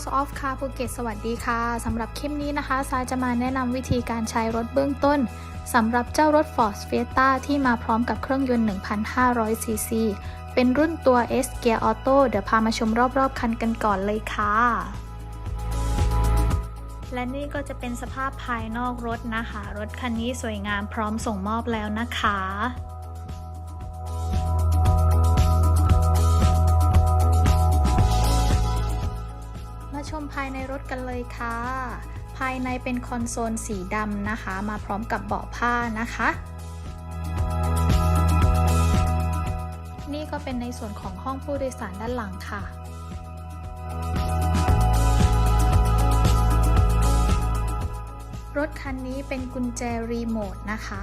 House of Car ภูเก็ตสวัสดีค่ะสำหรับคลิปนี้นะคะซายจะมาแนะนำวิธีการใช้รถเบื้องต้นสำหรับเจ้ารถ Ford Fiesta ที่มาพร้อมกับเครื่องยนต์ 1,500 ซีซี เป็นรุ่นตัว S Gear Auto เดี๋ยวพามาชมรอบๆ คันกันก่อนเลยค่ะ และนี่ก็จะเป็นสภาพภายนอกรถนะคะ รถคันนี้สวยงามพร้อมส่งมอบแล้วนะคะ ภายในรถกันเลยค่ะ ภายในเป็นคอนโซลสีดำนะคะ มาพร้อมกับเบาะผ้านะคะ นี่ก็เป็นในส่วนของห้องผู้โดยสารด้านหลังค่ะรถคันนี้เป็นกุญแจรีโมทนะคะ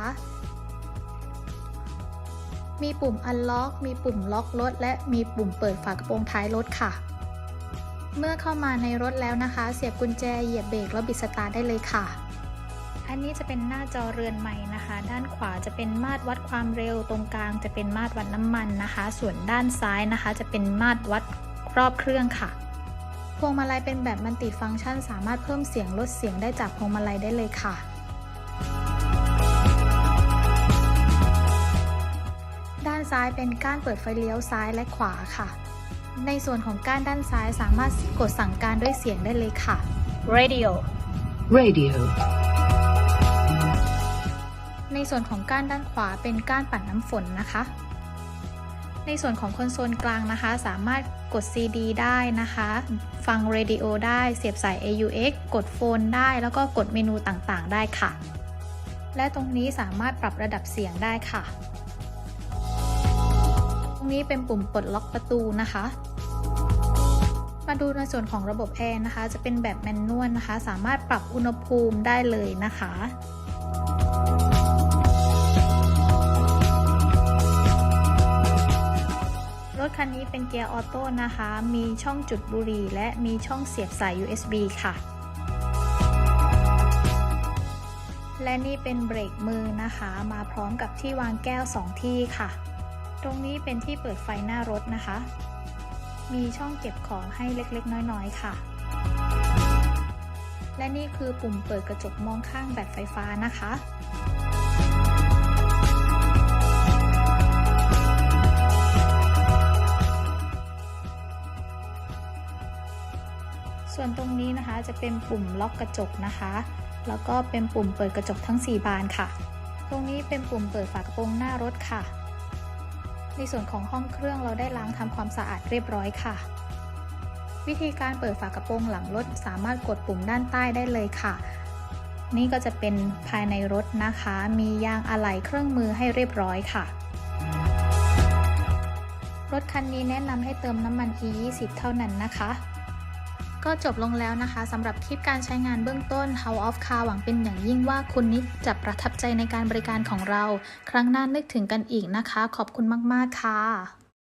มีปุ่มอันล็อก มีปุ่มล็อกรถ และมีปุ่มเปิดฝากระโปรงท้ายรถค่ะ เมื่อเข้ามาในรถแล้วนะคะ เสียบกุญแจเหยียบเบรกแล้วบิดสตาร์ทได้เลยค่ะ อันนี้จะเป็นหน้าจอเรือนใหม่นะคะ ด้านขวาจะเป็นมาตรวัดความเร็วตรงกลางจะเป็นมาตรวัดน้ำมันนะคะ ส่วนด้านซ้ายนะคะ จะเป็นมาตรวัดรอบเครื่องค่ะ พวงมาลัยเป็นแบบมัลติฟังก์ชัน สามารถเพิ่มเสียงลดเสียงได้จากพวงมาลัยได้เลยค่ะด้านซ้ายเป็นก้านเปิดไฟเลี้ยวซ้ายและขวาค่ะ ในส่วนของก้านด้านซ้ายสามารถกดสั่งการด้วยเสียงได้เลยค่ะ radio radio, ในส่วนของก้านด้านขวาเป็นก้านปัดน้ำฝนนะคะ ในส่วนของคอนโซลกลางนะคะ สามารถกด CD ได้นะคะ ฟังเรดิโอได้เสียบสาย AUX กดโฟนได้ แล้วก็กดเมนูต่างๆ ได้ค่ะ และตรงนี้สามารถปรับระดับเสียงได้ค่ะ ตรงนี้เป็นปุ่มปลดล็อกประตูนะคะ มาดูในส่วนของระบบแอร์นะคะ จะเป็นแบบแมนนวลนะคะ สามารถปรับอุณหภูมิได้เลยนะคะรถคันนี้เป็นเกียร์ออโต้นะคะ มีช่องจุดบุหรี่และมีช่องเสียบสาย USB ค่ะ และนี่เป็นเบรกมือนะคะ มาพร้อมกับที่วางแก้ว 2 ที่ค่ะ ตรงนี้เป็นที่เปิดไฟหน้ารถนะคะ มีช่องเก็บของให้เล็กๆ น้อยๆ ค่ะ และนี่คือปุ่มเปิดกระจกมองข้างแบบไฟฟ้านะคะส่วนตรงนี้นะคะจะเป็นปุ่มล็อกกระจกนะคะ แล้วก็เป็นปุ่มเปิดกระจกทั้ง 4 บานค่ะ ตรงนี้เป็นปุ่มเปิดฝากระโปรงหน้ารถค่ะ ในส่วนของห้องเครื่องเราได้ล้างทำความสะอาดเรียบร้อยค่ะ วิธีการเปิดฝากระโปรงหลังรถสามารถกดปุ่มด้านใต้ได้เลยค่ะ นี่ก็จะเป็นภายในรถนะคะ มียางอะไหล่เครื่องมือให้เรียบร้อยค่ะ รถคันนี้แนะนำให้เติมน้ำมัน E20 เท่านั้นนะคะ ก็จบลงแล้วนะคะสำหรับคลิปการใช้งานเบื้องต้น House of Car หวังเป็นอย่างยิ่งว่าคุณนิดจะประทับใจในการบริการของเรา ครั้งหน้านึกถึงกันอีกนะคะ ขอบคุณมาก ๆ ค่ะ